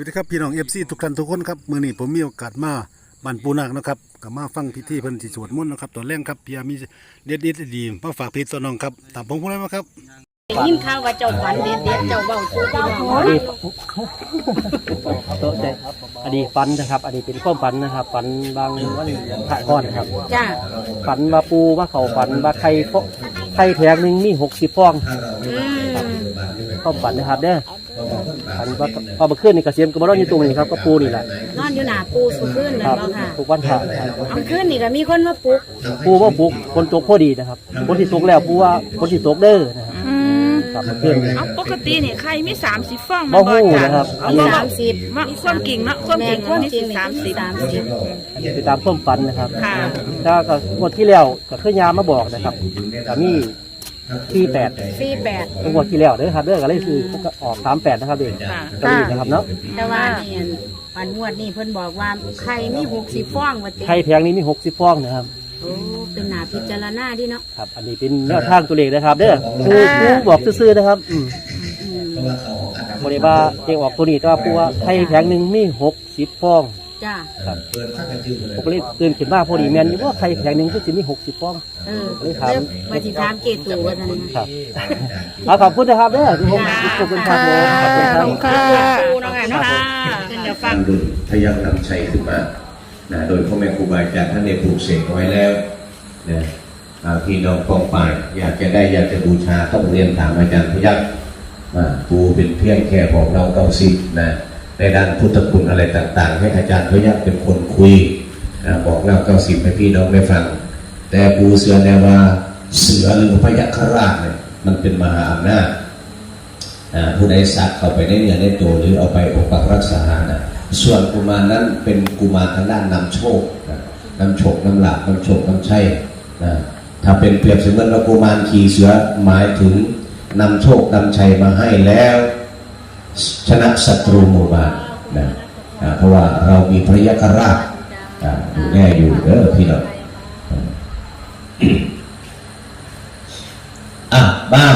วัสดีครับพี่น้องเอฟซีทุกท่านทุกคนครับมื้อนี้ผมมีโอกาสมาบ้านปูนาคนะครับก็มาฟังพิธีเพิ่นสิสวดมนต์นะครับตอนแรกครับพี่อามีเด็ดๆดีๆมาฝากพี่ตัวน้องครับตามผมพูดเลยมาครับได้ยินข่าวว่าเจ้าฝันเด็ดเด็ดๆเจ้าเบาสู่พี่น้องอันนี้โต๊ะได้อันนี้ฝันนะครับ อันนี้เป็นความฝันนะครับฝันบางวันพระก้อนนะครับจ้าฝันว่าปูว่าเขาฝันว่าไข่ฟอไข่แผงหนึ่งมีหกสิบฟองอืมความฝันนะครับเด้อ ฝันว่าพอมาขึ้นนี่กระเสียมกระบอกอยู่ตรงนี้ครับก็ปูนี่แหละนอนอยู่หน้าปูสุขึ้นคนั่รันบบ่ค่ะทุกวันพระเอาขึ้นนี่ก็มีคนมาปลุกปูว่าปลุกคนตกพอดีนะครับคนที่ตกแล้วปูว่าคนที่ตกเด้อนะครับอืมครับมาขึ้นเอาปกตินี่ใครมีสามสิบฟองบ่มันฮู้จ้นะครับเอามีบ่สามสิบว่าความจริงเนาะความแม่จริงความมีจริงสามนี่สิบสามสิบไปตามความฝันนะครับค่ะถ้าก็งวดที่แล้วก็คือยามมาบอกนะครับก็มี ที่แปดสี่แปดงวดที่แล้วเด้อครับเด้อก็เลยคือก็ออกสามแปดนะครับเด็กค่ะ ก็มีนะครับเนาะแต่ว่าเนี่ยวันงวดนี่เพิ่นบอกว่าไข่มีหกสิบฟองว่าติไข่แพงนี้มีหกสิบฟองนะครับ โอ้เป็นหน้าพิจารณาดิเนาะครับ อันนี้เป็นแนวทางตัวเลขนะครับ เด้อคือผู้บอกซื่อๆนะครับอืมอืม บริบาเด็กออกตัวนี้แต่ว่าผู้ว่าไข่แพงหนึ่งมีหกสิบฟอง จ้าครับผมก็เลยตื่นขึ้นมาพอดีแมนอยู่ว่าไข่แพงหนึ่งก็จะมีหกสิบฟอง เออเลยถาม เริ่มมาสิถามเกตูว่าท่านนะ ครับเอาขอบคุณนะครับเด้อที่ผมขอบคุณครับผมขอบคุณครับค่ะปูน้องอะเนาะค่ะเพิ่นจะฟัง รุ่นพยักนำชัยขึ้นมานะโดยพ่อแม่ครูบาอาจารย์ท่านได้ปลูกเสกเอาไว้แล้วนะอ่าพี่น้องกองป่ายอยากจะได้อยากจะบูชาต้องเรียนถามอาจารย์พยักอ่าครูเป็นเพียงแค่บอกเราเก้าสิบนะ ในด้านพุทธคุณอะไรต่างๆ ให้อาจารย์พยักเป็นคนคุยนะบอกเล่าเก้าสิบให้พี่น้องได้ฟัง แต่ปูเสือแนวว่าเสือหรือพยัคฆราชเนี่ยมันเป็นมหาอำนาจผู้ใดสักเข้าไปในเนื้อในตัวหรือเอาไปปกปักรักษานะส่วนกุมารนั้นเป็นกุมารทางด้านนำโชคนะนำโชคนำหลับนำโชคนำชัยนะถ้าเป็นเปรียบเสมือนว่ากุมารขี่เสือหมายถึงนำโชคนำชัยมาให้แล้ว ชนะศัตรูหมู่บ้านนะอ่าเพราะว่าเรามีพระยะคราชอ่าดูแน่อยู่เด้อพี่น้องอะบ้า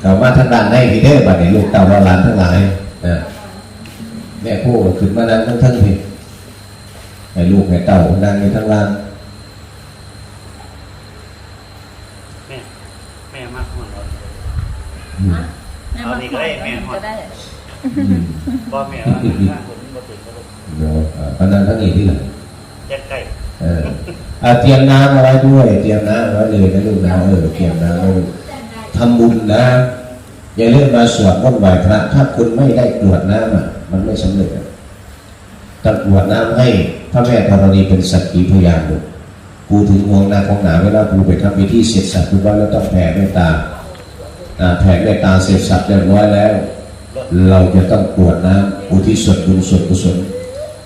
เขามาทางด้านในที่เด้อบัดนี้ลูกเต่าเราหลานทั้งหลายนะแม่ผู้ก็ขึ้นมานั่งทั้งทั้งที่ให้ลูกให้เต่านั่งอยู่ทั้งล่างแม่แม่มากของเราอืม เอานี่ก็ได้แม่หอดอืมบ่แม่ว่าข้างผมบ่ติดบ่ลงเดี๋ยวอ่าพนันทั้งนี้ที่ไหนแยกใกล้เอออ่าเตรียมน้ำเอาไว้ด้วย เตรียมน้ำเอาไว้เลยนะลูกนะเออเตรียมน้ำไว้ลูกทำบุญนะ อย่าเลื่อนมาสวดมนต์ไหว้พระ ถ้าคุณไม่ได้กรวดน้ำอะ มันไม่สำเร็จอะต้องกรวดน้ำให้พระแม่ธรณีเป็นสักขีพยานลูกกูถึงห่วงนาของหนาเวลากูไปทำพิธีเสร็จสับทุกวันแล้วต้องแผ่เมตตาอ่า แผ่เมตตาเสร็จสับเรียบร้อยแล้ว เราจะต้องกรวดน้ำอุทิศส่วนบุญส่วนกุศล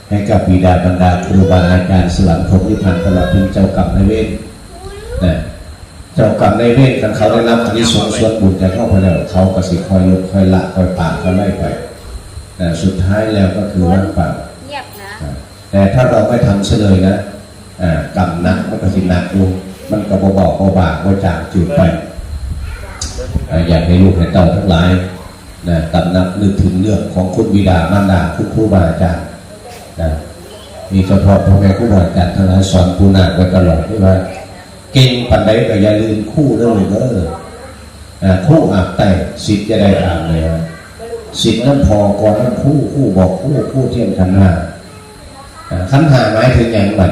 ให้กับบิดาบรรดาครูบาอาจารย์สลับพรหมนิพพานตลอดถึงเจ้ากรรมนายเวรนะเจ้ากรรมนายเวรกันเขาได้รับอันนี้สงส์ส่วนบุญจากเข้าไปแล้วเขาก็สิคอยลดคอยละคอยปราบคอยไล่ไปแต่สุดท้ายแล้วก็คือว่างเปล่าเงียบนะแต่ถ้าเราไม่ทำเฉลยนะอ่ากรรมหนักมันก็สิหนักลงมันก็บบอกบอบากบจางจืดไป อยากให้ลูกให้เต่าทั้งหลายนะตำนักนึกถึงเรื่องของคุณบิดามารดาคุณครูบาอาจารย์นะมีเฉพาะพ่อแม่ครูบาอาจารย์ทั้งหลายสอนผู้นาไว้ตลอดที่ว่า เก่งปันใดก็อย่าลืมคู่เด้อลูกเด้ออ่าคู่อาบแต่สิทธิ์จะได้อาบเลยสิทธิ์นั้นพอก่อนนั้นคู่คู่บอกคู่คู่เที่ยงกันหน้าอ่าขันหาหมายถึงอย่างไร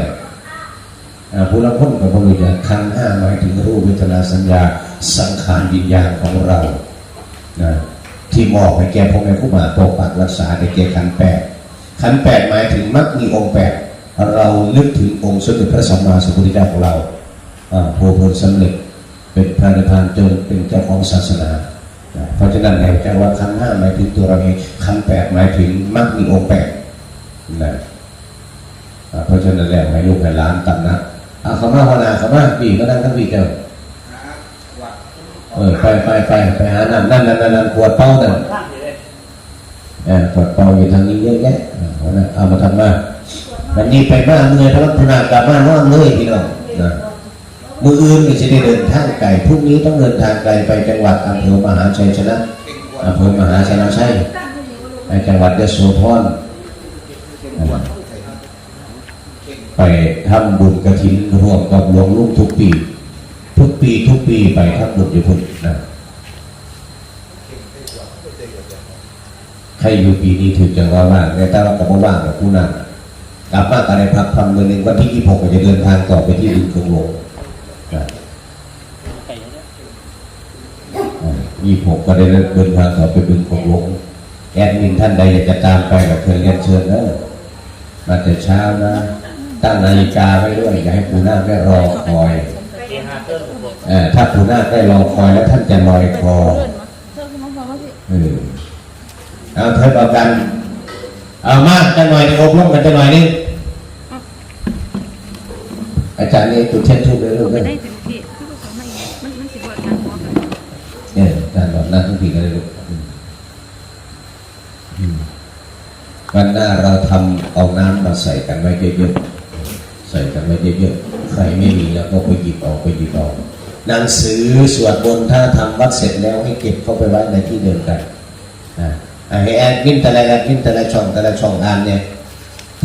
ผู้ละพ้นกับพระวิญญาณขันห้าหมายถึงรูปเวทนาสัญญา สังขารวิญญาณของเรานะที่มอบให้แก่พ่อแม่ครูบาปกปักรักษาในแก่ขันแปดขันแปดหมายถึงมรรคมีองค์แปดเรานึกถึงองค์สมเด็จพระสัมมาสัมพุทธเจ้าของเราอ่าผู้พ้นสำเร็จเป็นพระนิพพานจนเป็นเจ้าของศาสนา เพราะฉะนั้นแห่งจังว่าขันห้าหมายถึงตัวเราเองขันแปดหมายถึงมรรคมีองค์แปดนะเพราะฉะนั้นแล้วให้ลูกให้หลานตัดนะอาเขามาพนาเขามาปีก็นั่งทั้งปีเจ้า เออไปไปไปไปหานั่นนั่นนั่นนั่นนั่นขวดเป้านั่นเออขวดเป้าอยู่ทางนี้เยอะแยะเอามาทำมาวันนี้ไปบ้านเมื่อยพระรัตนากลับบ้านว่างเลยพี่น้องนะมืออื่นจะได้เดินทางไกลพรุ่งนี้ต้องเดินทางไกลไปจังหวัดอำเภอมหาชัยชนะอำเภอมหาชนะชัยในจังหวัดยโสธรไปทำบุญกระถินร่วมกับหลวงลุงทุกปี ทุกปีทุกปีไปทำบุญอยู่พุ่นนะใครอยู่ปีนี้ถือจังว่าว่างแต่ว่ากับว่างกับผู้นั้นกลับมากันในพักพันมือหนึ่งวันที่26ก็จะเดินทางต่อไปที่บึงคงหลงนะยี่หกก็ได้เดินทางต่อไปบึงคงหลงแอดมินท่านใดอยากจะตามไปกับเชิญเรียนเชิญเนอะมาแต่เช้านะ ตั้งนาฬิกาไว้ด้วยอย่าให้ผู้นาคได้รอคอย ถ้าผู้นาคได้รอคอยแล้วท่านจะลอยคอเออเอาเถิดเอากัน เอามาจะหน่อยนึงอบรมกันจะหน่อยนึงอาจารย์นี่ตุเช่นทุกเลยลูกเด้อได้เต็มที่คือบอกเขาไม่มันมันสิบ่ทางหัวกันเนี่ยอาจารย์บอกนั่งทุกทีกันเลยลูกอืมอืมวันหน้าเราทำเอาน้ำมาใส่กันไว้เยอะๆ ใส่กันไว้เยอะๆ ใครไม่มีแล้วก็ไปหยิบเอาไปหยิบเอาหนังสือสวดมนต์ถ้าทำวัดเสร็จแล้วให้เก็บเข้าไปไว้ในที่เดิมกันอ่าให้แอดมินแต่ละแอดมินแต่ละช่องแต่ละช่องอ่านเนี่ย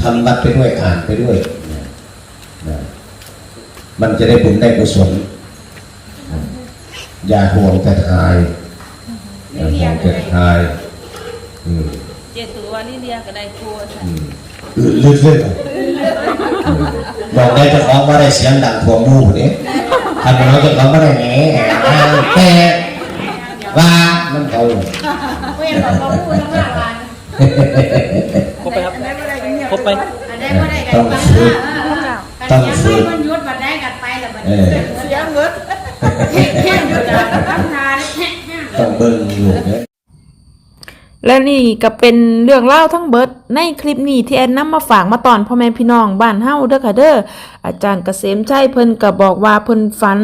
ทำวัดไปด้วยอ่านไปด้วยนะนะมันจะได้บุญได้กุศลนะอย่าห่วงแต่ทายอย่าห่วงแต่ทายอืมเจตุวาลิเลียก็ได้ครัวอืมลืดเลือด บอกได้เจะของว่าได้เสียงดังทั่วหมู่เนี่ยทำน้องเจะของว่าได้แหน่แต่ว่ามันเขาเว้ยเราก็พูดทั้งหลายวันครบไปครับได้บ่ได้กันเนี่ยครบไปอันได้บ่ได้กันต้องไปฝึกต้องฝึกมันยุดมาได้กันไปแล้วมันเออเสียเงินแค่อยู่แล้วตั้งทานแค่แค่ต้องเบิ่งอยู่เนี่ย และนี่ก็เป็นเรื่องเล่าทั้งเบิดในคลิปนี้ที่แอนนำมาฝากมาตอนพ่อแม่พี่น้องบ้านเฮาเด้อค่ะเด้ออาจารย์เกษมชัยเพิ่นก็บอกว่าเพิ่นฝัน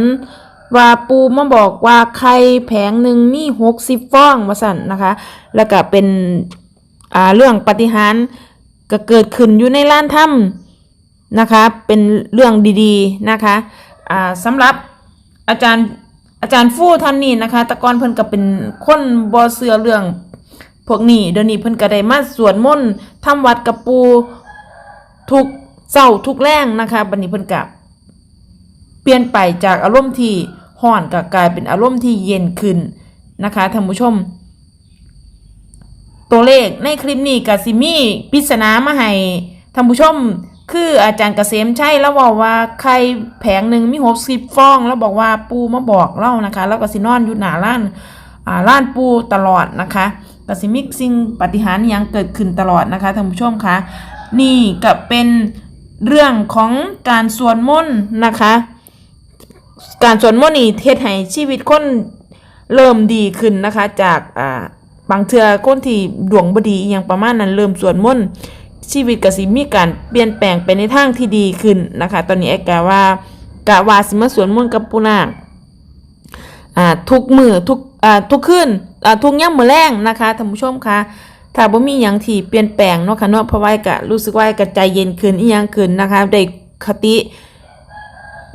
ว่าปูมาบอกว่าไข่แผงหนึ่งมี60ฟองว่าสั่นนะคะ แล้วก็เป็นอ่าเรื่องปฏิหารก็เกิดขึ้นอยู่ในล้านถ้ำนะคะ เป็นเรื่องดีๆนะคะอ่าสำหรับอาจารย์อาจารย์ฟู่ท่านนี้นะคะตะกอนเพิ่นก็เป็นคนบ่เชื่อเรื่อง วกนี้เดี๋ยวนี้เพิ่นก็ได้มาสวดมนต์ทำวัดกับปูทุกเจ้าทุกแรงนะคะบัดนี้เพิ่นก็เปลี่ยนไปจากอารมณ์ที่ร้อนก็กลายเป็นอารมณ์ที่เย็นขึ้นนะคะท่านผู้ชม ตัวเลขในคลิปนี้ก็สิมีปิศนามาให้ท่านผู้ชม คืออาจารย์เกษมใชัยแล้วบอกว่าใครแผงหนึ่งมีหกสิบฟอง แล้วบอกว่าปูมาบอกเล่านะคะ แล้วก็สินอนอยู่หนาร้านอ่าร้านปูตลอดนะคะ ก็สิมีสิ่งปฏิหารยังเกิดขึ้นตลอดนะคะท่านผู้ชมคะนี่ก็เป็นเรื่องของการสวดมนต์นะคะ การสวดมนต์นี่เทศให้ชีวิตคนเริ่มดีขึ้นนะคะ จากอ่าบางเทื่อคนที่ดวงบดีอย่างประมาณนั้นเริ่มสวดมนต์ชีวิตกสิมีการเปลี่ยนแปลงไปในทางที่ดีขึ้นนะคะ ตอนนี้ไอ้กะว่ากะว่าสิมาสวดมนต์กับปูนาอ่าทุกมือทุกอ่าทุกคืน ทุกย่ำมือแรงนะคะท่านผู้ชมคะถ้าบ่มีหยังที่เปลี่ยนแปลงเนาะค่ะเนาะเพราะว่าไอ้กะรู้สึกว่าไอ้กะใจเย็นขึ้นอีหยังขึ้นนะคะได้คติ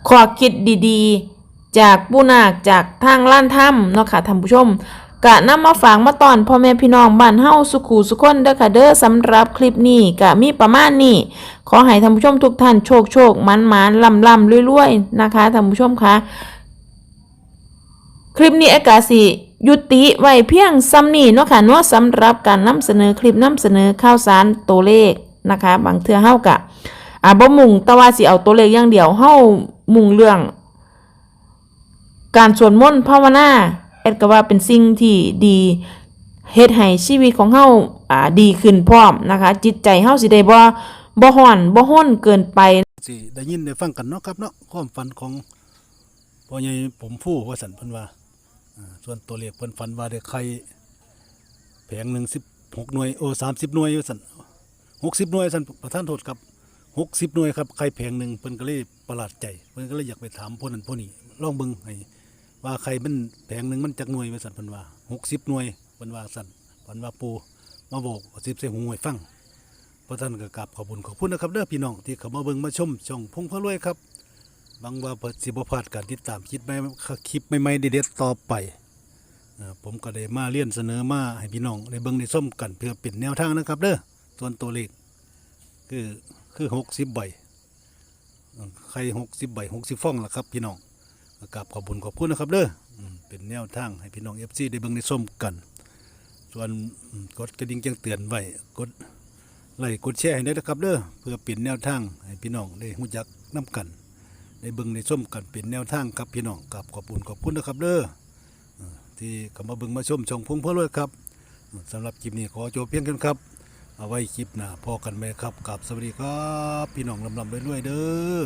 ข้อคิดดีๆ จากปูนาคจากทางล้านถ้ำเนาะค่ะท่านผู้ชมกะนำมาฝากมาตอนพ่อแม่พี่น้องบ้านเฮาสุขูสุคนเด้อค่ะเด้อสำหรับคลิปนี้กะมีประมาณนี้ขอให้ท่านผู้ชมทุกท่านโชคโชคมันมันลำลำรวยๆนะคะท่านผู้ชมคะคลิปนี้อากาสิ ยุติไว้เพียงซ้ำนี้เนาะค่ะเนาะสำหรับการนำเสนอคลิปนำเสนอข่าวสารตัวเลขนะคะ บางเทื่อเฮากะอ่าบ่มุ่งแต่ว่าสิเอาตัวเลขอย่างเดียวเฮามุ่งเรื่อง การสวดมนต์ภาวนาแอดก็ว่าเป็นสิ่งที่ดีเฮ็ดให้ชีวิตของเฮาอ่าดีขึ้นพร้อมนะคะ จิตใจเฮาสิได้บ่บ่ฮ้อนบ่ห้นเกินไปสิได้ยินได้ฟังกันเนาะครับเนาะความฝันของพ่อใหญ่ผมผู้ว่าสันเพิ่นว่า ส่วนตัวเลขเพิ่นฝันว่าได้ไข่แผงหนึ่งสิบหกหน่วยโอ้สามสิบหน่วยสันหกสิบหน่วยสันประธานโทษครับหกสิบหน่วยครับไข่แผงหนึ่งเพิ่นก็เลยประหลาดใจเพิ่นก็เลยอยากไปถามพวกนั้นพวกนี้ลองเบิ่งให้ว่าไข่มันแผงหนึ่งมันจักหน่วยสันเพิ่นว่าหกสิบหน่วยเพิ่นว่าสันเพิ่นว่าปูมาบอกสิบใส่หูให้ฟังพระท่านก็กราบขอบคุณขอบคุณนะครับเด้อพี่น้องที่เข้ามาเบิ่งมาชมช่องพงพระรวยครับ บางว่าเปิดสิบพลาดการติดตามคลิปใหม่คลิปใหม่เด็ดต่อไปผมก็ได้มาเรียนเสนอมาให้พี่น้องได้เบิ่งได้ส้มกันเพื่อเป็นแนวทางนะครับเด้อส่วนตัวเลขคือคือหกสิบใบใครหกสิบใบหกสิบฟองล่ะครับพี่น้องกราบขอบคุญขอบคุณนะครับเด้อเป็นแนวทางให้พี่น้องเอฟซีได้เบิ่งได้ส้มกัน ส่วนกดกระดิ่งแจ้งเตือนไว้กดไลค์กดแชร์ให้ได้นะครับเด้อเพื่อเป็นแนวทางให้พี่น้องได้รู้จักนํกัน ในเบิงในส้มกันเป็นแนวทางครับพี่น้องกับขอบคุณขอบคุณนะครับเด้อที่เข้ามาเบิงมาชมช่องพงพ่อรวยครับสำหรับคลิปนี้ขอจบเพียงกันครับ เอาไว้คลิปหน้าพอกันไหมครับกับสวัสดีครับ พี่น้องลำลำรวยๆเด้อ